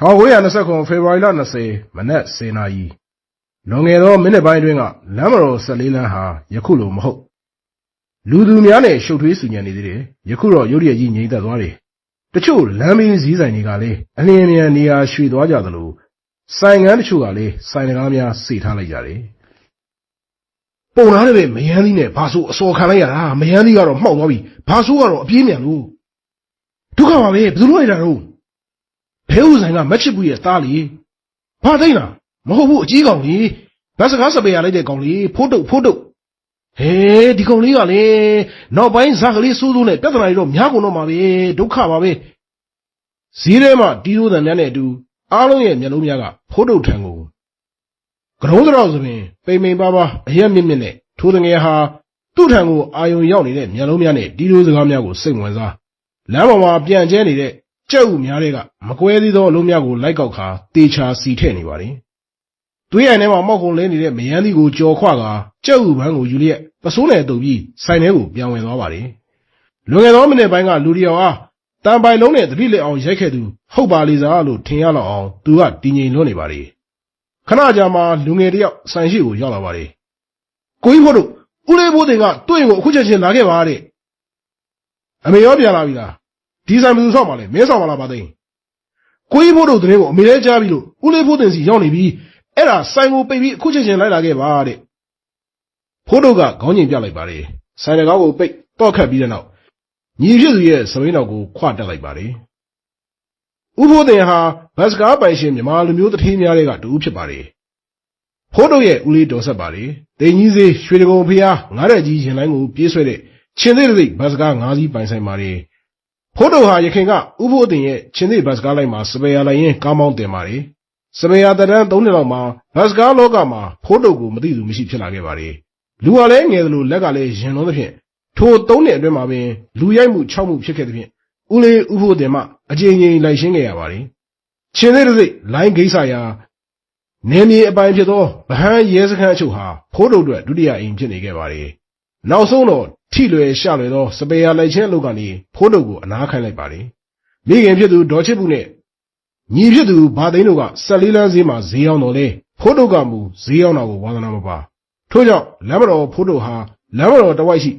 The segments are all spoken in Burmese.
1929ဖေဖော်ဝါရီလ20မနက်10:00နာရီလွန်ခဲ့သောမိနစ်ပိုင်းအတွင်းကလမ်းမတော်14လမ်းဟာယခုလိုမဟုတ် လူသူများနဲ့ရှုပ်ထွေးဆူညံနေသေးတယ်ယခုတော့ရုတ်တရက်ကြီးငြိမ်သက်သွားတယ်တချို့လမ်းမင်းစည်းဆိုင်တွေကလည်းအလင်းအမြန်နေရာရွှေ့သွားကြသလိုဆိုင်ငန်းတချို့ကလည်းဆိုင်တကားများစေထားလိုက်ကြတယ်ပုံလားတဲ့မယန်းသီးနဲ့ဘာဆိုအစော်ခံလိုက်ရတာမယန်းသီးကတော့မှောက်သွားပြီဘာဆိုကတော့အပြေးမြန်လို့ဒုက္ခပါပဲဘယ်သူလို့ရတာတော့ ဘဲဥဆိုင်ကမက်ချစ်ဘူးရဲ့သားလေဘာသိမ့်လားမဟုတ်ဘူးအကြီးကောင်ကြီးဗတ်စကားစပယ်ရလိုက်တဲ့ကောင်လေးဖိုးတုတ်ဖိုးတုတ်ဟေးဒီကောင်လေးကလေနောက်ပိုင်းဇာကလေးစိုးစိုးနဲ့ပြဿနာတွေတော့များကုန်တော့မှာပဲဒုက္ခပါပဲဈေးထဲမှာတီးရိုးတန်များနဲ့အတူအားလုံးရဲ့မျက်လုံးများကဖိုးတုတ်ထံကိုကရုံးတော်ဆိုရင်ပိန်ပိန်ပါပါအရက်မြင့်မြင့်နဲ့ထိုးတငယ်ဟာသူ့ထံကိုအာယုံရောက်နေတဲ့မျက်လုံးများနဲ့တီးရိုးစကားများကိုစိတ်ဝင်စားလမ်းပေါ်မှာပြန်ကျဲနေတဲ့ ကြက်ဥများတွေကမကွဲသေးသောအလုံးများကိုလိုက်ကောက်ခါတေချာစီထည့်နေပါတယ်။သွေးရည်ထဲမှာမောက်ကုန်လဲနေတဲ့မယန်းသီးကိုကြော်ခွကကြက်ဥပန်းကိုယူလျက်ပစိုးနယ်တုပ်ပြီးဆိုင်ထဲကိုပြန်ဝင်သွားပါတယ်။လွန်ခဲ့သောမိနစ်ပိုင်းကလူတယောက်အားတန်ပိုင်လုံးနဲ့သတိလက်အောင်ရိုက်ခဲ့သူဟုတ်ပါလေစားလို့ထင်ရလောက်အောင်သူကတည်ငြိမ်လွတ်နေပါတယ်။ခဏကြာမှလူငယ်တယောက်ဆိုင်ရှိကိုရောက်လာပါတယ်။ကိုကြီးဖို့တို့ဦးလေးဘိုးတင်ကတွေ့ရင်ကိုအခုချက်ချင်းလာခဲ့ပါတဲ့အမေရောပြန်လာပြီလား ဒီဆိုင်ဘယ်သူဆောက်ပါလဲမင်းဆောက်ပါလားဗာသိန်းကိုကြီးဖို့တို့တဲ့ကိုအမေလည်းကြားပြီလို့ဦးလေးဖို့တင်စီရောက်နေပြီအဲ့ဒါဆိုင်ကိုပိတ်ပြီးအခုချက်ချင်းလိုက်လာခဲ့ပါတဲ့ဖို့တို့ကခေါင်းငိမ်ပြလိုက်ပါတယ်ဆိုင်တကားကိုပိတ်တော့ခတ်ပြီးတဲ့နောက်ညီဖြစ်သူရဲ့စပိန်တော်ကိုခွတက်လိုက်ပါတယ်ဥဖို့တင်ဟာဘတ်စကားပိုင်ရှင်မြန်မာလူမျိုးတထေးများတွေကတူဖြစ်ပါတယ်ဖို့တို့ရဲ့ဦးလေးတော်ဆက်ပါတယ်တိန်ကြီးစေးရွှေတကုံဖျားငားတဲ့ကြီးရင်လိုင်းကိုပြေးဆွဲတဲ့ချင်းသေးသေးဘတ်စကား၅စီးပိုင်ဆိုင်ပါတယ် ဖိုးတုံဟာရခင်ကဥဖို့တင်ရဲ့ချင်းသေးဘတ်စကားလိုက်မှာစပယ်ယာလိုက်ရင်ကားမောင်းတင်ပါတယ်။စပယ်ယာတရန်၃နှစ်လောက်မှာဘတ်စကားလောကမှာဖိုးတုံကိုမသိသူမရှိဖြစ်လာခဲ့ပါတယ်။လူကလည်းငယ်သလိုလက်ကလည်းရင်လုံးသဖြင့်ထို၃နှစ်အတွင်းမှာပင်လူရိုက်မှု၆မှုဖြစ်ခဲ့သဖြင့်ဦးလေးဥဖို့တင်မှအကြိမ်ကြိမ်လိုက်ရှင်းခဲ့ရပါတယ်။ချင်းသေးတစ်စိတ်လိုင်းဂိတ်ဆာယာနေမြေအပိုင်ဖြစ်သောဗဟန်းရဲစခန်းအချုပ်ဟာဖိုးတုံအတွက်ဒုတိယအိမ်ဖြစ်နေခဲ့ပါတယ်။ နောက်ဆုံးတော့ထိလွယ်ရှလွယ်သောစပယ်ယာလိုက်ချင်းအလုပ်ကနေဖိုးတုပ်ကိုအနားခိုင်းလိုက်ပါတယ်။မိခင်ဖြစ်သူဒေါ်ချစ်ဘူးနဲ့ညီဖြစ်သူဘာသိန်းတို့က14လမ်းဈေးမှာဈေးရောက်တော်လဲဖိုးတုပ်ကမူဈေးရောက်တာကိုဝါသနာမပါ။ထို့ကြောင့်လမ်းမတော်ဖိုးတုပ်ဟာလမ်းမတော်တဝိုက်ရှိ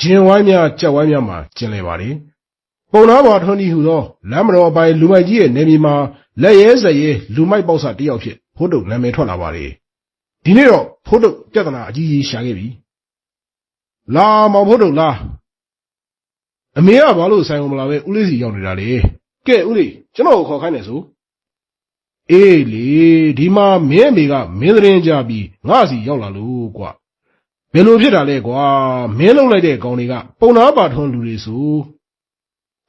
ဂျင်ဝိုင်းများကြက်ဝိုင်းများမှာကျင်လည်ပါတယ်။ပုံနာပါထွန်းဒီဟူသောလမ်းမတော်အပိုင်းလူမိုက်ကြီးရဲ့နေမြေမှာလက်ရဲစရဲလူမိုက်ပေါက်စာတယောက်ဖြစ်ဖိုးတုပ်နာမည်ထွက်လာပါတယ်။ဒီနေ့တော့ဖိုးတုပ်ပြဿနာအကြီးကြီးရှာခဲ့ပြီ။ လာမောင်ဖို့တို့လာအမေကဘာလို့ဆိုင်အောင်မလာပဲဦးလေးစီရောက်နေတာလေကဲဦးလေးကျွန်တော်ကိုခေါ်ခိုင်းတယ်ဆိုအေးလေဒီမှာမင်းအမေကမင်းသတင်းကြပြီးငါစီရောက်လာလို့ကွာဘယ်လိုဖြစ်တာလဲကွာမင်းလုံးလိုက်တဲ့ကောင်တွေကပုံနာပါထွန်းလူတွေဆို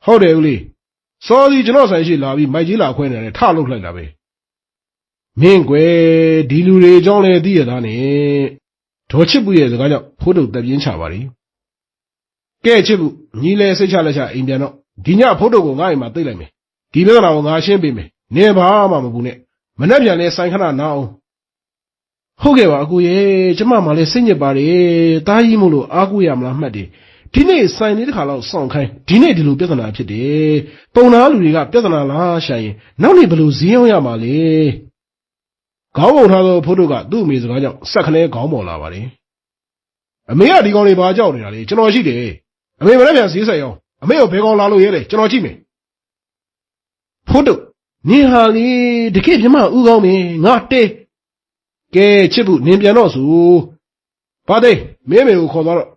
ဟုတ်တယ်ဦးလေးစောစီကျွန်တော်ဆိုင်ရှိလာပြီးမိုက်ကြီးလာခွဲနေတယ်ထလုတ်လိုက်တာပဲမင်းကွယ်ဒီလူတွေအကြောင်းလဲသိရသားနဲ့ ဒေါ်ချစ်ဘူးရဲ့စကားကြောင့်ဖိုးတုတ်တက်ပြင်းချပါလိကဲချစ်ဘူးညီလဲစိတ်ချလက်ချအိမ်ပြန်တော့ဒီညဖိုးတုတ်ကိုငါ့အိမ်မှာသိပ်လိုက်မယ်ဒီပြဿနာကိုငါရှင်းပေးမယ်နင်ဘာမှမပူနဲ့မနှက်ပြန်လဲဆိုင်ခဏနာအောင်ဟုတ်ကဲ့ပါအကူရဲ့ကျမမှလည်းစိတ်ညစ်ပါတယ်တားကြီးမို့လို့အားကိုးရမလားမှတ်တယ်ဒီနေ့ဆိုင်လေးတစ်ခါလောက်စောင့်ခိုင်းဒီနေ့ဒီလိုပြဿနာဖြစ်တယ်ပုံနာလူတွေကပြဿနာလားရှာရင်နောက်နေ့ဘယ်လိုဈေးအောင်ရမှာလဲ ခေါင်းပုံထားသောဖိုးတို့ကသူ့အမေစကားကြောင့်ဆက်ခနဲခေါင်းပေါ်လာပါတယ်။အမေကဒီကောင်လေးဘာကြောက်နေတာလဲကျွန်တော်ရှိတယ်။အမေမလည်းပြန်ဈေးဆိုင်အောင်အမေကိုဘယ်ကောင်လာလို့ရဲလဲကျွန်တော်ကြည့်မယ်။ဖိုးတို့နင်ဟာလေတကယ်မြမဥကောင်းမင်းငါတဲကဲချစ်ဖို့နင်ပြန်တော့ဆို။ဘာသိမင်းမေကိုခေါ်သွားတော့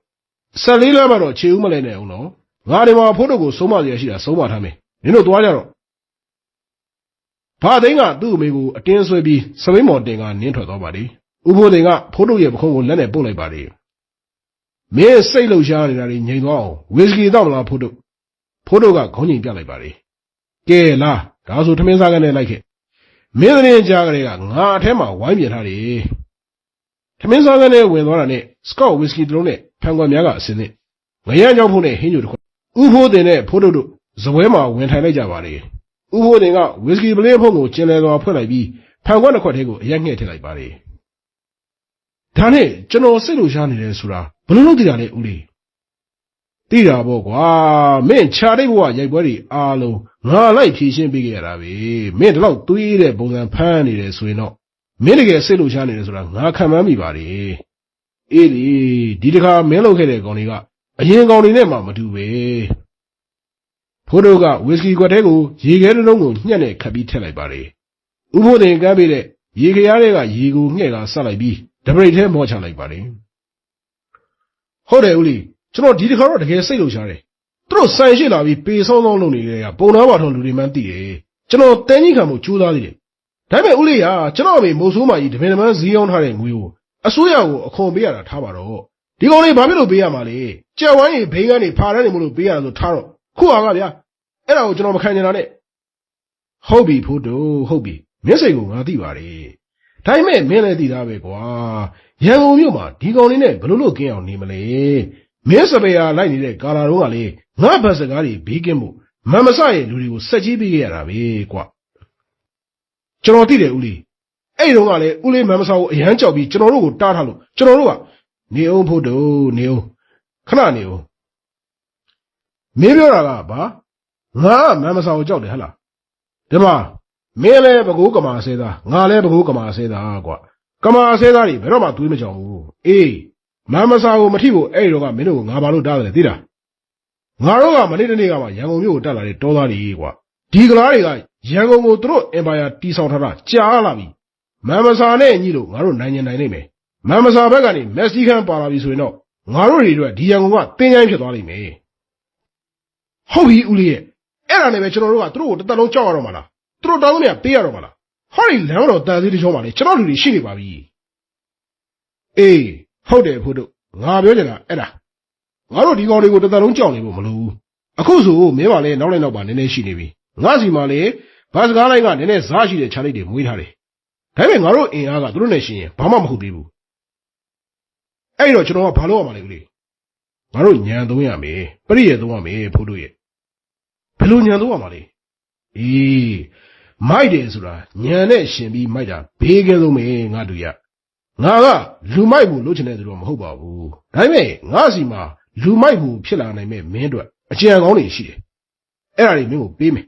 ဆက်လေးလမ်းမှာတော့ခြေဦးမလဲနဲ့အောင်နော်။ငါဒီမှာဖိုးတို့ကိုဆုံးမရရှိတာဆုံးမထားမယ်။နင်တို့သွားကြတော့ ဘာသိန်းကသူ့အမေကိုအတင်းဆွဲပြီးစပိန်မော်တင်ကနင်းထွက်သွားပါလေ။ဥဖိုးတင်ကဖိုးတုတ်ရဲ့ပခုံးကိုလက်နဲ့ပုတ်လိုက်ပါလေ။မင်းစိတ်လှုပ်ရှားနေတာတွေငြိမ်သွားအောင်ဝီစကီတော့မလားဖိုးတုတ်။ဖိုးတုတ်ကခေါင်းငိမ်ပြလိုက်ပါလေ။ကဲလားဒါဆိုထမင်းစားကနေလိုက်ခဲ့။မင်းသတင်းကြားကလေးကငါအထက်မှာဝိုင်းပြထားတယ်။ထမင်းစားကနေဝင်သွားတာနဲ့စကော့ဝီစကီတစ်လုံးနဲ့ဖန်ကွက်များကအစင်းနဲ့ငရမ်းကြောက်ဖို့နဲ့ဟင်းညိုတစ်ခွက်ဥဖိုးတင်နဲ့ဖိုးတုတ်တို့ဇပွဲမှာဝင်ထိုင်လိုက်ကြပါလေ။ ဥဖိုးတင်ကဝီစကီပလင်းဖုံးကိုကျင်လည်စွာဖွင့်လိုက်ပြီးဖန်ခွက်တစ်ခွက်ထဲကိုအရက်ငှဲ့ထည့်လိုက်ပါတယ်။ဒါနဲ့ကျွန်တော်စိတ်လိုရှားနေတယ်ဆိုတာဘယ်လိုလုပ်သိတာလဲဦးလေးတိတာပေါ့ကွာမင်းခြာတိတ်ဘဝရိုက်ပွဲတွေအားလုံးငါလိုက်ဖြည့်ရှင်းပေးခဲ့ရတာပဲမင်းဒီလောက်သွေးတဲ့ပုံစံဖမ်းနေတယ်ဆိုရင်တော့မင်းတကယ်စိတ်လှုပ်ရှားနေတယ်ဆိုတာငါခံမှန်းမိပါတယ်အေးလေဒီတခါမင်းလုပ်ခဲ့တဲ့ကောင်တွေကအရင်ကောင်တွေနဲ့မှမတူပဲ ဖိုးတို့ကဝီစကီကွက်တဲကိုရေခဲတစ်လုံးကိုညှက်နဲ့ခတ်ပြီးထည့်လိုက်ပါတယ်ဥဖို့တင်ကမ်းပေးတဲ့ရေခရားတွေကရေကိုငှဲ့ကဆက်လိုက်ပြီးဒပရိတ်ထဲမောချလိုက်ပါတယ်ဟုတ်တယ်ဦးလီကျွန်တော်ဒီတခါတော့တကယ်စိတ်လှုပ်ရှားတယ်သူတို့ဆိုင်ရှိလာပြီးပေဆောင်းဆောင်းလုပ်နေကြတာပုံနာပါထုံလူတွေမှန်းသိတယ်ကျွန်တော်တင်းကြီးခံမှုကြိုးစားသေးတယ်ဒါပေမဲ့ဦးလေးကကျွန်တော်အမေမိုးဆိုးမကြီးတပင်တပန်းဈေးရောက်ထားတဲ့ငွေကိုအစိုးရကိုအခွန်ပေးရတာထားပါတော့ဒီကောင်လေးဘာဖြစ်လို့ပေးရမှာလဲကြက်ဝိုင်းကြီးဘိန်းကနေဖာတန်းနေမလို့ပေးရတာဆိုထားတော့ခုဟာကဗျာ အဲ့ဒါကိုကျွန်တော်မခံနေတာနဲ့ဟုတ်ပြီဖို့တို့ဟုတ်ပြီမျက်စိကိုငါသိပါတယ်ဒါပေမဲ့မင်းလည်းသိသားပဲကွာရန်ကုန်မြို့မှာဒီကောင်လေးနဲ့ဘယ်လိုလုပ်ကင်းအောင်နေမလဲမင်းစပယ်ယာလိုက်နေတဲ့ကာလာတော့ကလေငါဘတ်စကားတွေဘေးကင်းမှုမမဆရဲ့လူတွေကိုစက်ကြီးပေးခဲ့ရတာပဲကွာကျွန်တော်သိတယ်ဦးလေးအဲ့တုန်းကလည်းဦးလေးမမဆကိုအရန်ကြောက်ပြီးကျွန်တော်တို့ကိုတားထားလို့ကျွန်တော်တို့ကနေအောင်ဖို့တို့နေအောင်ခဏနေအောင်မင်းပြောတာကဘာ ငါကမမဆကိုကြောက်တယ်ဟဟလားဒီမှာမင်းလည်းဘကိုးကမာဆဲသားငါလည်းဘကိုးကမာဆဲသားကွာကမာဆဲသားတွေဘယ်တော့မှသွေးမကြောင်ဘူးအေးမမဆာကိုမထိဖို့အဲ့တော့ကမင်းတို့ကိုငါဘာလို့တားတယ်လဲသိလားငါတို့ကမနေ့တနေ့ကမှရန်ကုန်မြို့ကိုတက်လာတဲ့တောသားတွေကွာဒီကလားတွေကရန်ကုန်ကိုသူတို့အင်ပါယာတီဆောက်ထားတာကြားလာပြီမမဆာနဲ့ညီလို့ငါတို့နိုင်ရင်နိုင်နိုင်မယ်မမဆာဘက်ကနေမက်ဆီခန်ပါလာပြီဆိုရင်တော့ငါတို့တွေအတွက်ဒီရန်ကုန်ကတင်းချိုင်းဖြစ်သွားလိမ့်မယ်ဟုတ်ပြီဦးလေးရဲ့ အဲ့ဒါနဲ့ပဲကျွန်တော်တို့ကသူတို့ကိုတစ်သက်လုံးကြောက်ရတော့မှာလားသူတို့တောင်းလို့မရပေးရတော့မှာလားဟောဒီလမ်းတော်တန်သေးတချောမှာလေကျွန်တော်လူတွေရှိနေပါပြီအေးဟုတ်တယ်ဖို့တို့ငါပြောချင်တာအဲ့ဒါငါတို့ဒီကောင်တွေကိုတစ်သက်လုံးကြောက်နေဖို့မလိုဘူးအခုဆိုမင်းပါလေနောက်လိုက်နောက်ပါနည်းနည်းရှိနေပြီငါစီမှာလေဘာစကားလိုက်ကနည်းနည်းစားရှိတဲ့ခြားလိုက်တွေမွေးထားတယ်ဒါပေမဲ့ငါတို့အင်အားကသူတို့နဲ့ရှင်ရင်ဘာမှမဟုတ်သေးဘူးအဲ့တော့ကျွန်တော်ကဘာလုပ်ရမှာလဲဦးလေးငါတို့ညံသုံးရမယ်ပရိယေသုံးရမယ်ဖို့တို့ရဲ့ ဘယ်လိုညံသုံးရမှာလဲအေးမိုက်တယ်ဆိုတာညံနဲ့ရှင်ပြီးမိုက်တာဘေးကဲဆုံးပဲငါတို့ရငါကလူမိုက်ဖို့လုပ်ချင်တဲ့သူတော့မဟုတ်ပါဘူးဒါပေမဲ့ငါစီမှာလူမိုက်ဖို့ဖြစ်လာနိုင်မဲ့မင်းတို့အကြံကောင်းတွေရှိတယ်အဲ့ဒါတွေမင်းကိုပေးမယ်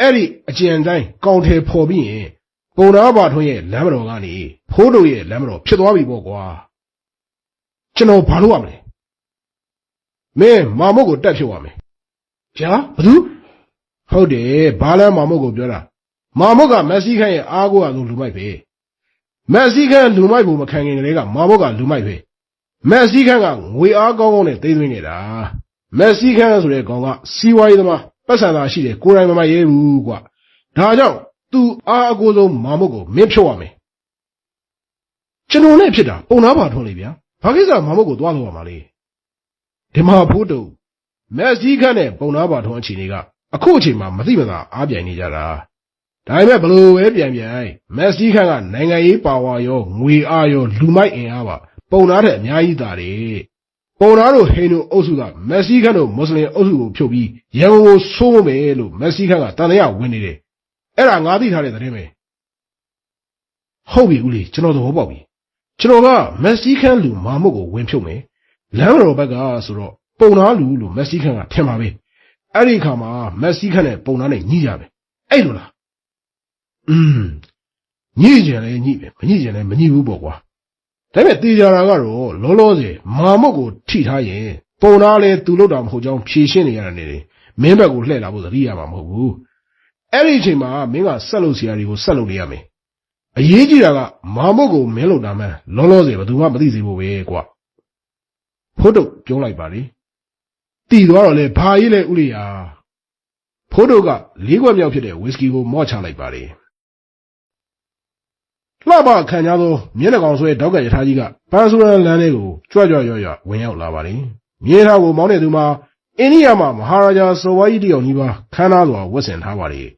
အဲ့ဒီအကြံတိုင်းကောင်းတယ်ဖော်ပြီးရင်ပုံနာပါထွန်းရဲ့လမ်းမတော်ကနေဖိုးတို့ရဲ့လမ်းမတော်ဖြစ်သွားပြီပေါ့ကွာကျွန်တော်ဘာလုပ်ရမလဲမင်းမာမုတ်ကိုတက်ဖြုတ်ရမယ်ဗျာဘသူ ဟုတ်တယ်ဘာလဲမာမုတ်ကိုပြောတာမာမုတ်ကမက်ဆီခန့်ရဲ့အားကိုးအဆုံးလူမိုက်ပဲမက်ဆီခန့်လူမိုက်ဖို့မခံခင်ကလေးကမာမုတ်ကလူမိုက်ပဲမက်ဆီခန့်ကငွေအားကောင်းကောင်းနဲ့သိမ်းသွင်းနေတာမက်ဆီခန့်ဆိုတဲ့ကောင်ကစီးပွားရေးသမားပတ်စံသာရှိတယ်ကိုယ်တိုင်မမရဲဘူးကွာဒါကြောင့်သူအားအကိုးဆုံးမာမုတ်ကိုမင်းဖြုတ်ရမယ်ကျွန်တော်နဲ့ဖြစ်တာပုံနာပါထွန်းလေဗျာဘာကိစ္စမာမုတ်ကိုသွားလို့ရမှာလဲဒီမှာဖိုးတုံမက်ဆီခန့်နဲ့ပုံနာပါထွန်းအခြေအနေက အခုအချိန်မှာမသိမသာအားပြိုင်နေကြတာဒါပေမဲ့ဘလို့ပဲပြန်ပြန်မက်ဆီခန့်ကနိုင်ငံရေးပါဝါရောငွေအားရောလူမိုက်အင်အားပါပုံနာတဲ့အများကြီးသားတယ်ပုံနာတို့ဟိန္ဒူအုပ်စုကမက်ဆီခန့်တို့မွတ်စလင်အုပ်စုကိုဖြုတ်ပြီးရန်ကုန်ကိုဆိုးမယ်လို့မက်ဆီခန့်ကတန်တရားဝင်နေတယ်အဲ့ဒါငါသိထားတဲ့သတင်းပဲဟုတ်ပြီဦးလေးကျွန်တော်သဘောပေါက်ပြီကျွန်တော်ကမက်ဆီခန့်လူမာမုတ်ကိုဝင်ဖြုတ်မယ်လမ်းတော်ဘက်ကဆိုတော့ပုံနာလူလို့မက်ဆီခန့်ကထင်ပါပဲ အဲ့ဒီခါမှာမက်ဆီခန့်နဲ့ပုံနာနဲ့ညှိကြမယ်အဲ့လိုလားอืมညှိကြတယ်ညှိပဲမညှိကြတယ်မညှိဘူးပေါ့ကွာဒါပေမဲ့တေချာတာကတော့လောလောဆယ်မာမုတ်ကိုထိထားရင်ပုံနာလဲသူလို့တာမဟုတ်ကြောင်းဖြေရှင်းနေရတာနေတယ်မင်းဘက်ကိုလှည့်လာဖို့သတိရမှာမဟုတ်ဘူးအဲ့ဒီအချိန်မှာမင်းကဆက်လုပ်စရာတွေကိုဆက်လုပ်နေရမယ်အရေးကြီးတာကမာမုတ်ကိုမင်းလို့တာမှန်းလောလောဆယ်ဘယ်သူမှမသိစေဖို့ပဲကွာဖို့တော့ပြောလိုက်ပါလေ တည်သွားတော့လေဘာကြီးလဲဥရိယာဖိုးတို့ကလေးခွက်မြောက်ဖြစ်တဲ့ဝီစကီကိုမော့ချလိုက်ပါတယ်လှပခံကြသောမျက်နှာကောင်ဆွဲတောက်ကရထားကြီးကပန်းဆိုရန်လမ်းလေးကိုကြွကြွရွရွဝင်ရောက်လာပါတယ်မြေထားကိုမောင်းနေသူမှာအိန္ဒိယမှာမဟာရာဇာစောဝါကြီးတယောက်ကြီးပါခမ်းနားစွာဝတ်ဆင်ထားပါတယ်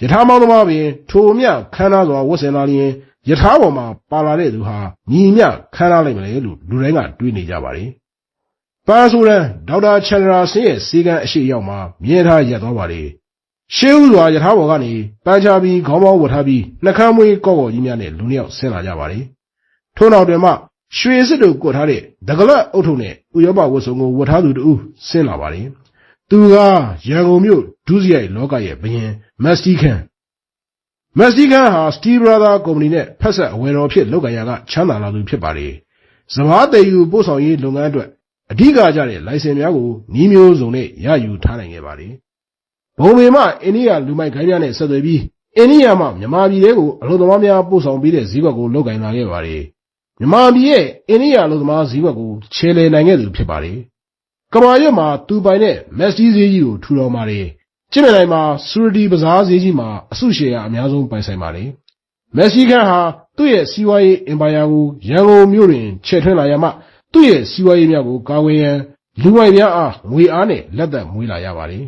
ယထာမောင်းသမားပင်ထိုအမြခမ်းနားစွာဝတ်ဆင်လာလျင်ယထာပေါ်မှာပါလာတဲ့သူဟာညီမြခမ်းနားလိုက်မလဲလို့လူတိုင်းကတွေးနေကြပါတယ် ပန်းဆိုရန်ဒေါက်တာချန်ဒရာဆင်းရဲ့စီကံအရှိရောက်မှာမြင်ထားရက်သွားပါတယ်ရှေးဥစွာယထာဘော်ကနေပန်းချပြီးခေါင်းပေါင်းဝတ်ထားပြီးနှကမ်းမွေးကော့ကော်ကြီးများနဲ့လူနှစ်ယောက်ဆင်းလာကြပါတယ်။ထို့နောက်တွင်မှရွှေစစ်တို့ကွတ်ထားတဲ့ဒကလတ်အုတ်ထုံနဲ့ဥရောပဝတ်စုံကိုဝတ်ထားသူတူဆင်းလာပါတယ်သူကရန်ကုန်မြို့ဒုစရိုက်လောကရဲ့ဘရင်မက်ဆီခန်မက်ဆီခန်ဟာစတီဘရာသာကုမ္ပဏီနဲ့ဖက်ဆက်အဝယ်တော်ဖြစ်လုပ်ကြရကချမ်းသာလာသူဖြစ်ပါတယ်စဘာတည်ယူပို့ဆောင်ရေးလုပ်ငန်းအတွက် အဓိကကျတဲ့ လိုင်စင်များကိုနှီးမျိုးစုံနဲ့ရယူထားနိုင်ခဲ့ပါတယ်ဘုံမေမအိန္ဒိယလူမိုက်ခိုင်းများနဲ့ဆက်သွယ်ပြီးအိန္ဒိယမှမြန်မာပြည်ထဲကိုအလုံသမားများပို့ဆောင်ပေးတဲ့ဈေးဘက်ကိုလုပ်ကင်လာခဲ့ပါတယ်မြန်မာပြည်ရဲ့အိန္ဒိယအလုံသမားဈေးဘက်ကိုခြေလည်နိုင်ခဲ့သူဖြစ်ပါတယ်ကမာရွတ်မှာသူပိုင်တဲ့မက်ဆီဈေးကြီးကိုထူထောင်ပါတယ်ကျင့်မြတိုင်းမှာစူရတီပဇားဈေးကြီးမှာအစုရှယ်ယာအများဆုံးပိုင်ဆိုင်ပါတယ်မက်ဆီကန်ဟာသူ့ရဲ့စီးပွားရေးအင်ပါယာကိုရန်ကုန်မြို့တွင်ချဲ့ထွင်းလာရမှ သူ့ရဲ့စီးပွားရေးများကိုကာကွယ်ရန်လူမိုက်များအားငွေအားနဲ့လက်သက်မွေးလာရပါတယ်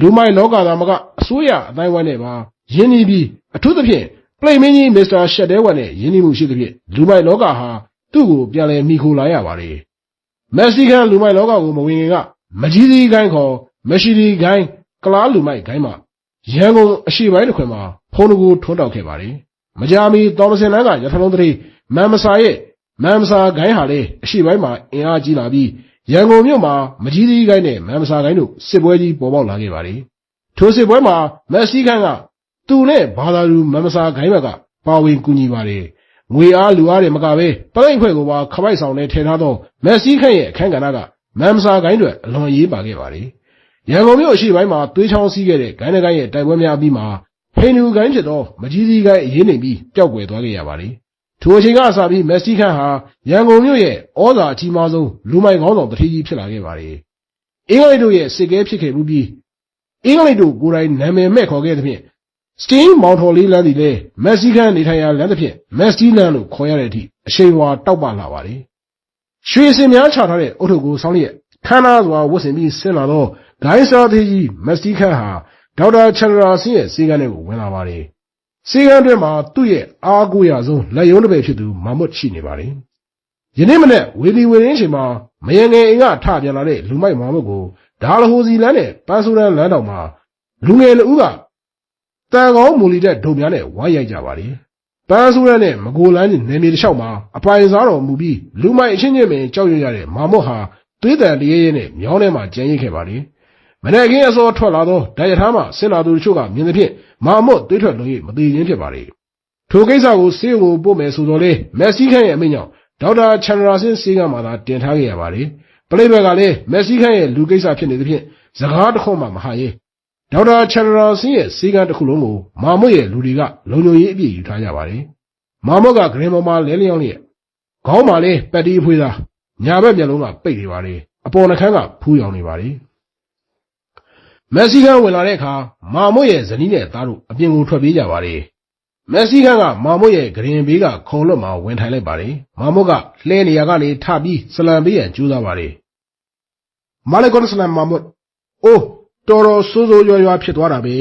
လူမိုက်လောကသားမကအစိုးရအတိုင်းဝိုင်းနဲ့ပါယင်းနီးပြီးအထူးသဖြင့်ပလိတ်မင်းကြီးမစ္စတာရှက်တဲဝမ်နဲ့ယင်းနီးမှုရှိသဖြင့်လူမိုက်လောကဟာသူ့ကိုပြန်လည်မိခိုလာရပါတယ်မက်ဆီကန်လူမိုက်လောကကိုမဝင်ခင်ကမကြီးစီးကိုင်းခေါ်မရှိဒီကိုင်းကလားလူမိုက်ကိုင်းမှာရန်ကုန်အရှိပိုင်းတစ်ခွင်မှာဖုံးတကူထွန်းတောက်ခဲ့ပါတယ်မကြာမီတော်မစင်လန်းကရထလုံးတည်းမမ်မစာရဲ့ မမ်မစာဂိုင်းဟာလေအရှိပိုင်းမှာအင်အားကြီးလာပြီးရန်ကုန်မြို့မှာမကြီးသေးဂိုင်းနဲ့မမ်မစာဂိုင်းတို့စစ်ပွဲကြီးပေါ်ပေါက်လာခဲ့ပါတယ်ထိုစစ်ပွဲမှာမက်ဆီခန်ကသူနဲ့ဘာသာလူမမ်မစာဂိုင်းဘက်ကပါဝင်ကူညီပါတယ်ငွေအားလူအားတွေမကပဲပလိတ်ဖွဲ့ကိုပါခမိုက်ဆောင်နဲ့ထည့်ထားသောမက်ဆီခန့်ရဲ့အခန်းကဏ္ဍကမမ်မစာဂိုင်းတွေအလွန်ရေးပါခဲ့ပါတယ်ရန်ကုန်မြို့အရှိပိုင်းမှာသွေးချောင်းစီးခဲ့တဲ့ဂိုင်းတကိုင်းရဲ့တိုက်ပွဲများပြီးမှဟိန္ဒူဂိုင်းဖြစ်သောမကြီးစီးဂိုင်းအရေးနေပြီးပျောက်ကွယ်သွားခဲ့ရပါတယ်။ ထိုအချိန်ကစပြီးမက်ဆီခန့်ဟာရန်ကုန်မြို့ရဲ့ဩဇာအကြီးမားဆုံးလူမိုက်ကောင်းဆောင်တတိကြီးဖြစ်လာခဲ့ပါတယ်။အင်္ဂလိပ်တို့ရဲ့စစ်ကဲဖြစ်ခဲ့မှုပြီးအင်္ဂလိပ်တို့ကိုယ်တိုင်နာမည်မဲ့ခေါ်ခဲ့တဲ့ဖြင့်စတင်းမောင်ထော်လေးလမ်းသည်လည်းမက်ဆီခန့်နေထိုင်ရာလမ်းတစ်ဖြင့်မက်ဆီလမ်းလို့ခေါ်ရတဲ့အထိအရှိန်ဝါတောက်ပလာပါတယ်။ရွှေစင်များချထားတဲ့အုတ်ထုပ်ကိုဆောင်းလျက်ခမ်းနားစွာဝတ်ဆင်ပြီးဆင်းလာတော့ဂိုင်းစာသေးကြီးမက်ဆီခန့်ဟာဒေါက်တာချန်ဒရာဆင်းရဲ့စီကံတွေကိုဝင်လာပါတယ်။ စီကံအတွင်းမှာသူ့ရဲ့အားကိုးရဆုံးလက်ရုံးတစ်ပယ်ဖြစ်သူမာမွတ်ရှိနေပါတယ်။ယနေ့မနေ့ဝေဒီဝေရင်းချိန်မှာမယငယ်အိမ်ကထပြန်လာတဲ့လူမိုက်မာမွတ်ကိုဒါလဟိုစီလန်းနဲ့ပန်းဆိုရန်လမ်းတောင်မှာလူငယ်လူဦးကတန်ကောင်းမူလီတဲ့ဒုံများနဲ့ဝိုင်းရိုက်ကြပါတယ်။ပန်းဆိုရန်နဲ့မကိုလန်းနယ်မြေတစ်လျှောက်မှာအပိုင်စားတော်မူပြီးလူမိုက်အချင်းချင်းပင်ကြောက်ရွံ့ရတဲ့မာမွတ်ဟာသွေးတန်တရေရဲနဲ့မြောင်းထဲမှာကြံရိတ်ခဲ့ပါတယ်။ မနေ့ကင်းအစောထွက်လာသောဒိုင်ရထားမှဆင်းလာသူတို့ချို့ကမြင်သဖြင့်မာမွတ်သွေးထွက်လို့မသေးခြင်းဖြစ်ပါလေ။ထိုကိစ္စကိုစေးကိုပို့မယ်ဆိုတော့လေမက်ဆီခန့်ရဲ့အမိန့်ကြောင့်ဒေါက်တာချန်ဒရာဆင်းစေးကမှသာတင်ထားခဲ့ရပါလေ။ပလိဘက်ကလည်းမက်ဆီခန့်ရဲ့လူကိစ္စဖြစ်နေသဖြင့်စကားတစ်ခုမှမဟာရဲ။ဒေါက်တာချန်ဒရာဆင်းရဲ့စေးကန်းတစ်ခုလုံးကိုမာမွတ်ရဲ့လူတွေကလုံခြုံရေးအပြည့်ယူထားကြပါလေ။မာမွတ်ကဂရင်ပေါ်မှာလဲလျောင်းလျက်ခေါင်းမှာလည်းပတ်တီးအဖွေးသားညာဘက်မျက်လုံးကပိတ်နေပါလေ။အပေါ်နှခမ်းကဖူးရောင်နေပါလေ။ မက်ဆီကန်ဝင်လာတဲ့အခါမာမွတ်ရဲ့ဇနီးနဲ့သားတို့အပြင်ကိုထွက်ပြေးကြပါတယ်။မက်ဆီကန်ကမာမွတ်ရဲ့ဂရင်ဘေးကခုံလွတ်မှာဝင်ထိုင်လိုက်ပါတယ်။မာမွတ်ကလှဲနေရာကနေထပြီးဆလံပေးရန်ကြိုးစားပါတယ်။မာလကွန်ဆလမ်မာမွတ်အိုးတော်တော်ဆိုးဆိုးရွားရွားဖြစ်သွားတာပဲ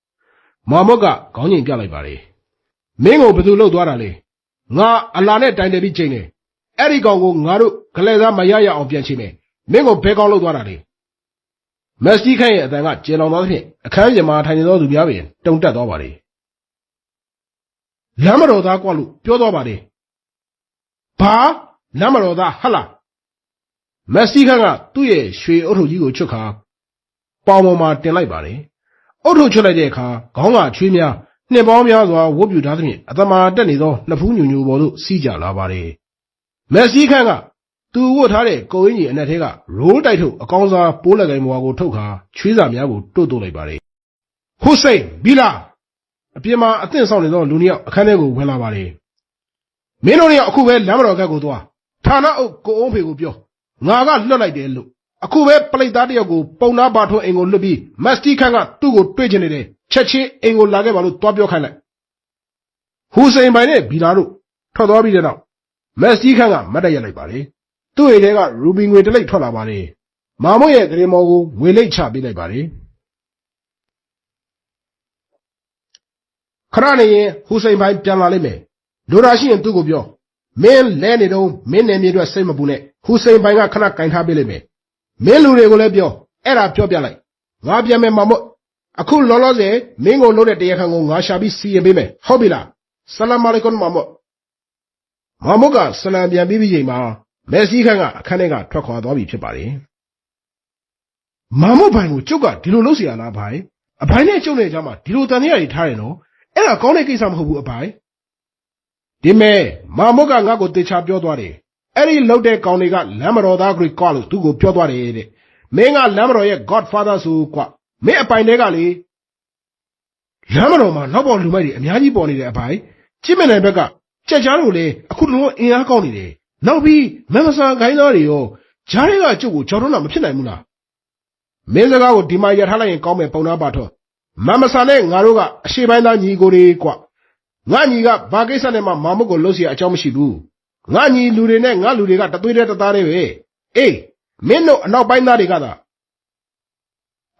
။မာမွတ်ကခေါင်းငိမ်ပြလိုက်ပါတယ်။မင်းကိုဘယ်သူလှုပ်သွားတာလဲ။ငါအလာနဲ့တိုင်တယ်ပြီးချိန်တယ်။အဲ့ဒီကောင်ကိုငါတို့ဂလဲသားမရရအောင်ပြန်ချိန်မယ်။မင်းကိုဘယ်ကောင်လှုပ်သွားတာလဲ။ မက်ဆီခန့်ရဲ့အတန်ကကျေလောင်သွားသဖြင့်အခန်းပြင်မှာထိုင်နေသောသူများပင်တုန်တက်သွားပါလေလမ်းမတော်သားကွာလို့ပြောသွားပါလေဘာလမ်းမတော်သားဟဟလားမက်ဆီခန့်ကသူ့ရဲ့ရွှေအုတ်ထုပ်ကြီးကိုချွတ်ခါပေါင်ပေါ်မှာတင်လိုက်ပါလေအုတ်ထုပ်ချွတ်လိုက်တဲ့အခါခေါင်းကချွေးများနှစ်ပေါင်းများစွာဝတ်ပြူထားသဖြင့်အတမာတက်နေသောနှစ်ဖူးညူညူပေါ်သို့စီးကြလာပါလေမက်ဆီခန့်က သူဝတ်ထားတဲ့ကိုရင်းကြီးအနက်ထဲကရိုးတိုက်ထုတ်အကောင်းစားပိုးလက်ကိုင်ဘွားကိုထုတ်ခါချွေးစာများကိုတို့တို့လိုက်ပါတယ်။ဟုစိန်ဘီလာအပြင်မှာအသင့်ဆောင်နေသောလူနှစ်ယောက်အခန်းထဲကိုဝင်လာပါတယ်။မင်းတို့နှစ်ယောက်အခုပဲလမ်းမတော်ကတ်ကိုသွားဌာနအုပ်ကိုအုံးဖေကိုပြောငါကလွတ်လိုက်တယ်လို့အခုပဲပလိတ်သားတယောက်ကိုပုံနာပါထွန်းအိမ်ကိုလွတ်ပြီးမက်စတီခန့်ကသူ့ကိုတွေ့ချင်နေတယ်ချက်ချင်းအိမ်ကိုလာခဲ့ပါလို့တွားပြောခိုင်းလိုက်ဟူစိန်ပိုင်နဲ့ဘီလာတို့ထွက်သွားပြီးတဲ့နောက်မက်စတီခန့်ကမတ်တက်ရက်လိုက်ပါလေ သူ့အိမ်ထဲကရူဘီငွေတစ်လိပ်ထွက်လာပါတယ်။မာမွတ်ရဲ့ဂရင်မော်ကိုငွေလိပ်ချပေးလိုက်ပါတယ်။ခရနေရင်ဟူစိန်ပိုင်းပြန်လာလိမ့်မယ်။လိုရာရှိရင်သူ့ကိုပြောမင်းလဲနေတော့မင်းနယ်မြေအတွက်စိတ်မပူနဲ့ဟူစိန်ပိုင်းကခဏကင်ထားပေးလိမ့်မယ်။မင်းလူတွေကိုလည်းပြောအဲ့ဒါပြောပြလိုက်။ငါပြန်မယ်မာမွတ်အခုလောလောဆယ်မင်းကိုလို့တဲ့တရားခံကိုငါရှာပြီးစီရင်ပေးမယ်။ဟုတ်ပြီလား။ဆလာမ်အလိုင်ကွမ်မာမွတ်မာမုတ်ကဆလံပြန်ပြီးပြီးချိန်မှာ မက်ဆီခန့်ကအခန်းထဲကထွက်ခွာသွားပြီဖြစ်ပါတယ်မာမုတ်ဘိုင်ကိုကျုပ်ကဒီလိုလုပ်เสียရလားဘိုင်အဘိုင်နဲ့ကျုပ်နဲ့ကြားမှာဒီလိုတန်တရားတွေထားတယ်နော်အဲ့ဒါကောင်းတဲ့ကိစ္စမဟုတ်ဘူးအဘိုင်ဒီမဲ့မာမုတ်ကငါ့ကိုတေချာပြောသွားတယ်အဲ့ဒီလောက်တဲ့ကောင်တွေကလမ်းမတော်သားဂရိကွာလို့သူ့ကိုပြောသွားတယ်တဲ့မင်းကလမ်းမတော်ရဲ့ godfather ဆိုကွာမင်းအပိုင်တွေကလေလမ်းမတော်မှာနောက်ပေါ်လူမိုက်တွေအများကြီးပေါ်နေတဲ့အပိုင်ကြည့်မနိုင်ဘက်ကကြက်ကြားလို့လေအခုလုံးအင်အားကောင်းနေတယ် နောက်ပြီးမမဆာခိုင်းသားတွေရောဂျားတွေကကျုပ်ကိုကြော်တော့တာမဖြစ်နိုင်ဘူးလားမင်းစကားကိုဒီမှာရထားလိုက်ရင်ကောင်းမယ်ပုံနာပါတော့မမဆာနဲ့ငါတို့ကအရှိပိုင်းသားညီကိုတွေကွငါညီကဘာကိစ္စနဲ့မှမာမုတ်ကိုလှုပ်เสียအကြောင်းမရှိဘူးငါညီလူတွေနဲ့ငါလူတွေကတသွေးတဲ့တသားတွေပဲအေးမင်းတို့အနောက်ပိုင်းသားတွေကသာ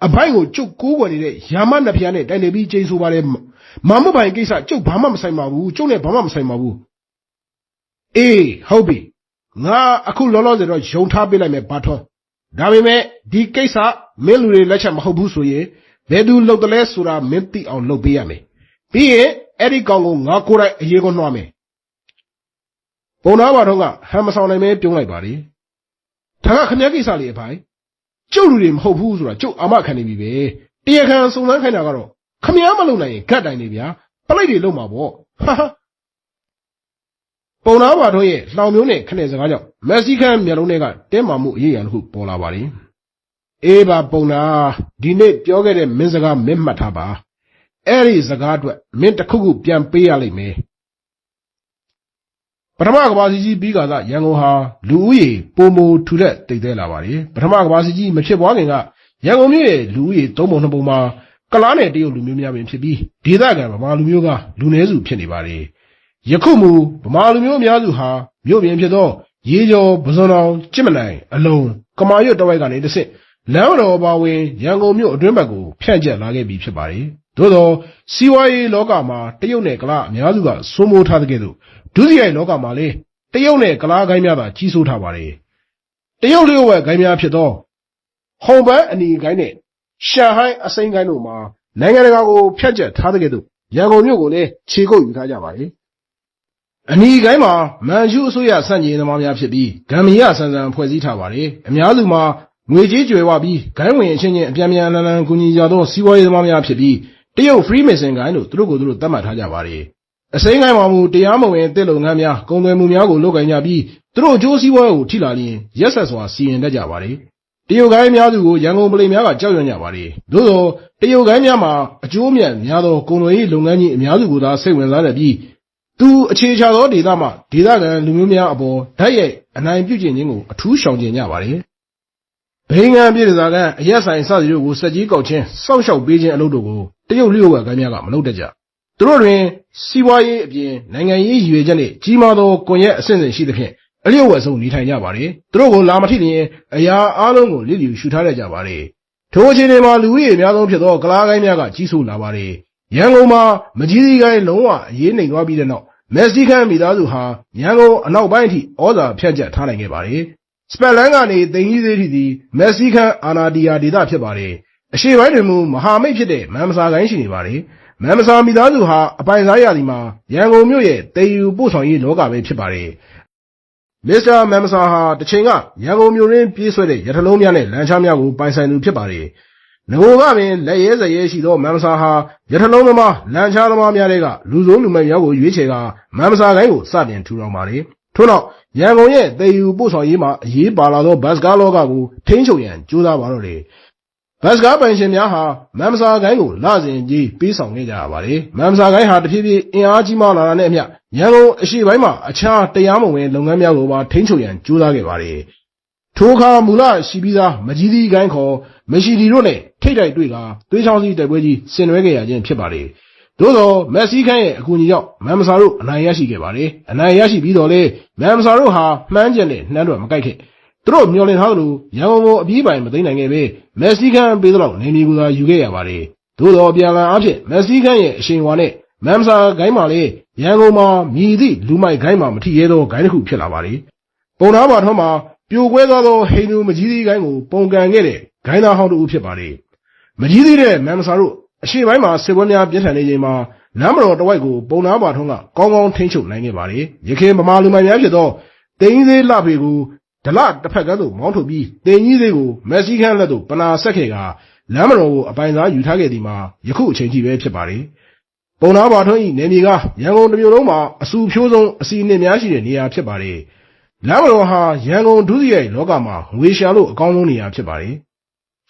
အပိုင်းကိုကျုပ်ကိုးကွယ်နေတဲ့ယာမနဖျားနဲ့တိုင်နေပြီးကျိန်ဆိုပါလေမာမုတ်ပိုင်ကိစ္စကျုပ်ဘာမှမဆိုင်ပါဘူးကျုပ်နဲ့ဘာမှမဆိုင်ပါဘူး အေးဟုတ်ပြီငါအခုလောလောဆယ်တော့ယုံထားပေးလိုက်မယ်ဘာထောဒါပေမဲ့ဒီကိစ္စမင်းလူတွေလက်ချက်မဟုတ်ဘူးဆိုရင်ဘယ်သူလုပ်တယ်လဲဆိုတာမင်းသိအောင်လုပ်ပေးရမယ်ပြီးရင်အဲ့ဒီကောင်ကိုငါကိုယ်တိုင်အရေးကိုနှွှားမယ်ပုံနာပါတော့ကဟမ်မဆောင်နိုင်မဲပြုံးလိုက်ပါလေဒါကခမည်းကိစ္စလေးအဖိုင်ကျုပ်လူတွေမဟုတ်ဘူးဆိုတာကျုပ်အာမခံနေပြီပဲတရားခံစုံစမ်းခိုင်းတာကတော့ခမည်းမလုပ်နိုင်ရင်ဂတ်တိုင်နေဗျာပလိုက်တွေလုံးမှာပေါ့ဟာဟာ ပုံနာပါတော့ရဲ့လှောင်မျိုးနဲ့ခနဲ့စကားကြောင့်မက်ဆီကန်မျက်လုံးထဲကတင်းမာမှုအရေးအရာတစ်ခုပေါ်လာပါလေအေးပါပုံနာဒီနေ့ပြောခဲ့တဲ့မင်းစကားမင်းမှတ်ထားပါအဲ့ဒီစကားအတွက်မင်းတစ်ခုခုပြန်ပေးရလိမ့်မယ်ပထမကဘာစီကြီးပြီးကသာရန်ကုန်ဟာလူဦးရေပုံမူထူတဲ့တိတ်သေးလာပါလေပထမကဘာစီကြီးမဖြစ်ပွားခင်ကရန်ကုန်မြို့ရဲ့လူဦးရေသုံးပုံနှစ်ပုံမှာကလားနဲ့တရုတ်လူမျိုးများပင်ဖြစ်ပြီးဒေသခံဗမာလူမျိုးကလူနည်းစုဖြစ်နေပါလေယ ခုမူဗမာလူမျိုးအများစုဟာမြို့ပြင်ဖြစ်သောရေကျော်ပဇွန်တော်ကြစ်မနိုင်အလုံးကမာရွတ်တဝိုက်ကနေတစ်ဆင့်လမ်းတော်ပါဝင်ရန်ကုန်မြို့အတွင်းဘက်ကိုဖြန့်ကျက်လာခဲ့ပြီဖြစ်ပါတယ်သို့သောစီးပွားရေးလောကမှာတရုတ်နဲ့ကလားအများစုကစိုးမိုးထားတဲ့ကဲ့သို့ဒုစရိုက်လောကမှာလည်းတရုတ်နဲ့ကလားကိုင်းများသာကြီးစိုးထားပါတယ်တရုတ်လျှို့ဝှက်ကိုင်းများဖြစ်သောဟောင်ပန်းအနီကိုင်းနဲ့ရှန်ဟိုင်းအစိမ်းကိုင်းတို့မှာနိုင်ငံတကာကိုဖျက်ချက်ထားတဲ့ကဲ့သို့ရန်ကုန်မြို့ကိုလည်းခြေကုပ်ယူထားကြပါတယ် အနီကိုင်းမှာမန်ရှူအစိုးရစန့်ကျင်သမားများဖြစ်ပြီးဂမ်မီယာဆန်ဆန်ဖွဲ့စည်းထားပါတယ်အများစုမှာငွေကြေးကြွယ်ဝပြီးဂိုင်းဝင်အချင်းချင်းအပြန်ပြန်လန်လန်ကူညီကြသောစီးပွားရေးသမားများဖြစ်ပြီးတရုတ် Freemason ဂိုင်းလို့သူတို့ကိုယ်သူတို့သတ်မှတ်ထားကြပါတယ်အစိမ်းကိုင်းမှာမူတရားမဝင်တစ်လုံငန်းများကုန်သွယ်မှုများကိုလုပ်ကိုင်ကြပြီးသူတို့အကျိုးစီးပွားကိုထိလာလျင်ရက်ဆက်စွာစီရင်တတ်ကြပါတယ်တရုတ်ကိုင်းများစုကိုရန်ကုန်ပြည်များကကြောက်ရွံ့ကြပါတယ်သို့သောတရုတ်ကိုင်းများမှာအကျိုးမြတ်များသောကုန်သွယ်ရေးလုပ်ငန်းကြီးအများစုကိုသာစိတ်ဝင်စားရပြီး သူအခြေချသောဒေသမှဒေသခံလူမျိုးများအပေါ်ဓာတ်ရိုက်အနိုင်ပြုကျင့်ခြင်းကိုအထူးရှောင်ကျဉ်ကြပါတယ်ဘိန်းငံပြည်စာကအရက်ဆိုင်စသည်တို့ကိုစက်ကြီးကောက်ခြင်းစောင့်ရှောက်ပေးခြင်းအလုပ်တို့ကိုတရုတ်လျှို့ဝှက်ကိုင်းများကမလုပ်တတ်ကြသူတို့တွင်စီးပွားရေးအပြင်နိုင်ငံရေးရည်ရွယ်ချက်နှင့်ကြီးမားသောကွန်ရက်အဆင့်ဆင့်ရှိသဖြင့်အလျှို့ဝှက်ဆုံးနေထိုင်ကြပါတယ်သူတို့ကိုလာမထိလျင်အရာအလုံးကိုလစ်လျူရှုထားရကြပါတယ်ထိုအချိန်တွေမှာလူဦးရေအများဆုံးဖြစ်သောကလားကိုင်းများကကြီးစိုးလာပါတယ် ရန်ကုန်မှာမကြီးစည်းကိုင်းလုံးဝအရေးနှိမ်သွားပြီးတဲ့နောက်မက်ဆီကန်မိသားစုဟာရန်ကုန်အနောက်ပိုင်းအထိဩဇာဖြန့်ကျက်ထားနိုင်ခဲ့ပါတယ်။စပက်လန်ကနေတင်ကြီးသေးသည့်သည်မက်ဆီကန်အာနာဒီယာဒေသဖြစ်ပါတယ်။အရှေ့ပိုင်းတွင်မူမဟာမိတ်ဖြစ်တဲ့မမ်မဆာကိုင်းရှိနေပါတယ်။မမ်မဆာမိသားစုဟာအပိုင်စားရသည်မှာရန်ကုန်မြို့ရဲ့တေယူပို့ဆောင်ရေးလောကပဲဖြစ်ပါတယ်။မစ္စတာမမ်မဆာဟာတစ်ချိန်ကရန်ကုန်မြို့ရင်းပြေးဆွဲတဲ့ရထလုံးများနဲ့လမ်းချားများကိုပိုင်ဆိုင်သူဖြစ်ပါတယ်။ ငိုကပင်လက်ရဲစရဲရှိသောမမ်မဆာဟာရထလုံးသမားလန်ချားသမားများတွေကလူဆိုးလူမိုက်များကိုရွေးချယ်ကမမ်မဆာကိုင်းကိုစတင်ထူထောင်ပါလေထို့နောက်ရန်ကုန်ရဲ့တေယူပို့ဆောင်ရေးမှာအရေးပါလာသောဘတ်စကားလောကကိုထိန်းချုပ်ရန်ကြိုးစားပါတော့တယ်ဘတ်စကားပိုင်ရှင်များဟာမမ်မဆာကိုင်းကိုလစဉ်ကြီးပေးဆောင်ခဲ့ကြရပါတယ်မမ်မဆာကိုင်းဟာတဖြည်းဖြည်းအင်အားကြီးမားလာတာနဲ့အမျှရန်ကုန်အရှိပိုင်းမှာအခြားတရားမဝင်လုပ်ငန်းများကိုပါထိန်းချုပ်ရန်ကြိုးစားခဲ့ပါတယ် ထိုအခါမူလရှိပြီးသားမကြီးသီးကိုင်းခေါ်မရှိဒီတို့နဲ့ထိတ်တိုက်တွေ့ကသွေးချောင်းစီတိုက်ပွဲကြီးဆင်နွှဲခဲ့ရခြင်းဖြစ်ပါတယ်။သို့သောမက်ဆီခန့်ရဲ့အကူအညီကြောင့်မမ်မဆာတို့အနိုင်ရရှိခဲ့ပါတယ်။အနိုင်ရရှိပြီးတော့လေမမ်မဆာတို့ဟာမှန်းကျင်တဲ့နှမ်းတော့မကိုက်ခဲ့။သူတို့မျောလင့်ထားသလိုရန်ကုန်ကိုအပြေးပိုင်မသိနိုင်ခဲ့ပဲမက်ဆီခန့်ပေးတော့နေမီကူသာယူခဲ့ရပါတယ်။သို့သောပြန်လည်အားဖြင့်မက်ဆီခန့်ရဲ့အရှိန်ဝါနဲ့မမ်မဆာဂိုင်းမှာလေရန်ကုန်မှာမြည်သည့်လူမိုက်ဂိုင်းမှာမထီရဲသောဂိုင်းတစ်ခုဖြစ်လာပါတယ်။ပုံနာပါထွန်းမှာ ပြိုကွဲသွားသောဟိန္ဒူမကြီးသီးကိုင်းကိုပုံကန်ခဲ့တဲ့ဂိုင်းသားဟောင်းတူဖြစ်ပါတယ်။မကြီးသေးတဲ့မမ်မဆာတို့အရှိပိုင်းမှာစစ်ပွဲများပြင်းထန်နေချိန်မှာလမ်းမတော်တစ်ဝိုက်ကိုပုံနာပါထုံးကကောင်းကောင်းထိန်းချုပ်နိုင်ခဲ့ပါတယ်ရခင်ဗမာလူမိုင်များဖြစ်သောတင်းကြီးသေးလှဖေကိုဒလတစ်ဖက်ကန်းသို့မောင်းထုတ်ပြီးတင်းကြီးသေးကိုမက်ဆီခန်လက်သို့ပနာဆက်ခဲ့ကလမ်းမတော်ကိုအပိုင်စားယူထားခဲ့သည်မှာယခုအချိန်ထိပဲဖြစ်ပါတယ်ပုံနာပါထုံး၏နေမြေကရန်ကုန်တစ်မြို့လုံးမှာအဆူဖြိုးဆုံးအစီအနစ်များရှိတဲ့နေရာဖြစ်ပါတယ် လမ်းမတော်ဟာရန်ကုန်ဒုစရိုက်လောကမှာငွေရှာလို့အကောင်းဆုံးနေရာဖြစ်ပါတယ်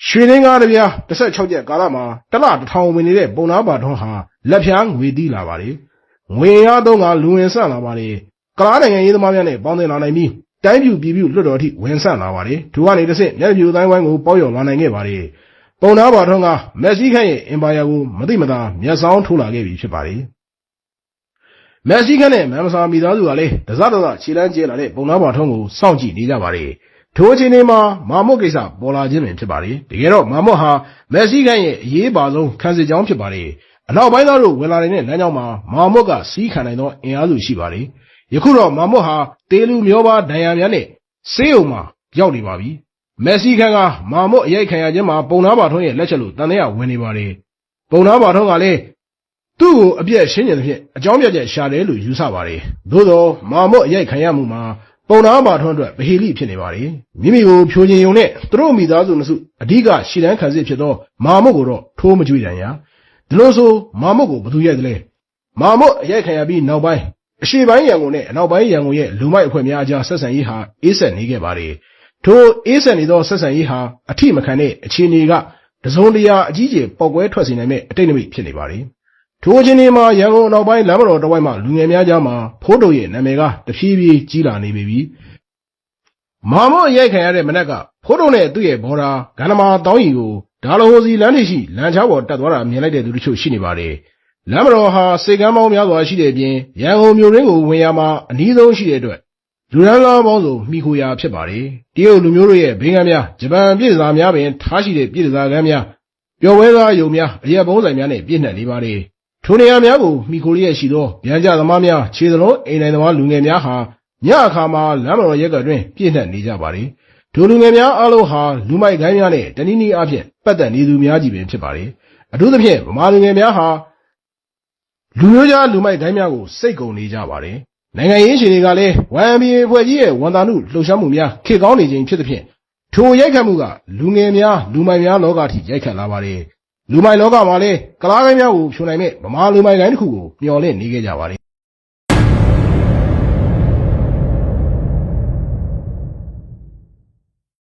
ရွှေရင်းကားတစ်ပြား16ကျပ်ကာလမှာတစ်လတစ်ထောင်ဝင်နေတဲ့ပုံနာပါထွန်းဟာလက်ဖြားငွေတီးလာပါလေငွေရတော့ကလူဝင်ဆန့်လာပါလေကလားနိုင်ငံရေးသမားများနဲ့ပေါင်းတင်လာနိုင်ပြီးတိုင်းပြည်ပြည်ပြည်လွတ်တော်ထိဝင်ဆန့်လာပါလေသူကနေတစ်ဆင့်မျက်နှာပြူတိုင်းဝိုင်းကိုပေါရောက်လာနိုင်ခဲ့ပါလေပုံနာပါထွန်းကမက်ဆီခန့်ရဲ့အင်ပါယာကိုမသိမသာမျက်စောင်းထိုးလာခဲ့ပြီဖြစ်ပါ လေမက်ဆီခန့်နဲ့မမ်မဆာမိသားစုကလည်းတစတစခြေလန်းကျဲလာတဲ့ပုံနာပါထွန်းကိုစောင့်ကြည့်နေကြပါလေထိုအချိန်ဒီမှာမာမွတ်ကိစ္စပေါ်လာခြင်းပင်ဖြစ်ပါလေတကယ်တော့မာမွတ်ဟာမက်ဆီကန်ရဲ့အရေးပါဆုံးခံစစ်ကြောင်းဖြစ်ပါလေအနောက်ပိုင်းသားတို့ဝင်လာနေတဲ့လမ်းကြောင်းမှာမာမွတ်ကစီးခံနိုင်သောအင်အားစုရှိပါလေယခုတော့မာမွတ်ဟာတေလူမျိုးပါဒဏ်ရာများနဲ့ဆေးရုံမှာရောက်နေပါပြီမက်ဆီကန်ကမာမွတ်အရိုက်ခံရခြင်းမှာပုံနာပါထုံးရဲ့လက်ချက်လို့တန်တဲ့ဝင်နေပါလေပုံနာပါထုံးကလည်း သူ့ကိုအပြက်ရှင်းကျင်သဖြင့်အကြောင်းပြချက်ရှာတယ်လို့ယူဆပါတယ်သို့သောမာမွတ်အရိုက်ခံရမှုမှာပုံနာပါထွန်းအတွက်ဗဟေလိဖြစ်နေပါလေမိမိကိုဖြိုခြင်းယုံနဲ့သူတို့မိသားစုနှစ်စုအဓိကရှီတန်းခံစစ်ဖြစ်သောမာမုတ်ကိုတော့ထိုးမကြွေတန်ရဒီလိုဆိုမာမုတ်ကိုဘယ်သူရိုက်သလဲမာမုတ်အရိုက်ခံရပြီးနောက်ပိုင်းအရှေ့ပိုင်းရန်ကုန်နဲ့အနောက်ပိုင်းရန်ကုန်ရဲ့လူမိုက်အဖွဲ့များအကြားဆက်ဆံရေးဟာအေးဆက်နေခဲ့ပါလေထိုအေးဆက်နေသောဆက်ဆံရေးဟာအထိမခံတဲ့အခြေအနေကတစုံတရာအကြီးကျယ်ပေါက်ကွဲထွက်စေနိုင်မဲ့အတိတ်နမိတ်ဖြစ်နေပါလေ ထိုအချိန်ဒီမှာရန်ကုန်အနောက်ပိုင်းလမ်းမတော်တစ်ဝိုက်မှာလူငယ်များကြားမှာဖိုးတုံရဲ့နာမည်ကတဖြည်းဖြည်းကြီးလာနေပြီ။မာမော့ရိုက်ခံရတဲ့မနက်ကဖိုးတုံနဲ့သူ့ရဲ့ဘော်ဒါဂန္ဓမာတောင်းရီကိုဒါလဟိုစီလမ်းထိရှိလမ်းချောင်းပေါ်တက်သွားတာမြင်လိုက်တဲ့သူတို့ချို့ရှိနေပါတယ်။လမ်းမတော်ဟာစေကမ်းပေါင်းများစွာရှိတဲ့အပြင်ရန်ကုန်မြို့ရင်းကိုဝင်ရမှာအနည်းဆုံးရှိတဲ့အတွက်လူရန်လာပေါင်းစုံမိခိုရာဖြစ်ပါတယ်။တရုတ်လူမျိုးတို့ရဲ့ဘင်းကမ်းများဂျပန်ပြည်စားများပင်ထားရှိတဲ့ပြည်စားကမ်းများပျော်ပွဲသားယုံများအရက်ပုံးဆိုင်များနဲ့ပြည့်နှက်နေပါတယ်။ ထိုနေရာများကိုမိခိုလျက်ရှိသောဗျံကြသမားများခြေစလုံးအိမ်နိုင်သမားလူငယ်များဟာညအခါမှာလမ်းမတော်ရက်ကတွင်ပြည့်နှက်နေကြပါလေ။ထိုလူငယ်များအားလုံးဟာလူမိုက်ကိုင်းများနဲ့တနည်းနည်းအားဖြင့်ပတ်သက်နေသူများကြီးပင်ဖြစ်ပါလေ။အထူးသဖြင့်ဗမာလူငယ်များဟာလူမျိုးကြားလူမိုက်ကိုင်းများကိုစိတ်ကုန်နေကြပါတယ်။နိုင်ငံရေးရှင်တွေကလည်းဝမ်ဘီအဖွဲ့ကြီးရဲ့ဝန်တာနုလှုပ်ရှားမှုများခေတ်ကောင်းနေခြင်းဖြစ်သဖြင့်ထိုရိုက်ခတ်မှုကလူငယ်များလူမိုက်များလောကထိရိုက်ခတ်လာပါတယ်။ လူမိုင်လောကမှာလည်းကလားကိုင်းများကိုဖြိုနိုင်မဲ့ဗမာလူမိုင်ကိုင်းတစ်ခုကိုမျှော်လင့်နေခဲ့ကြပါလေ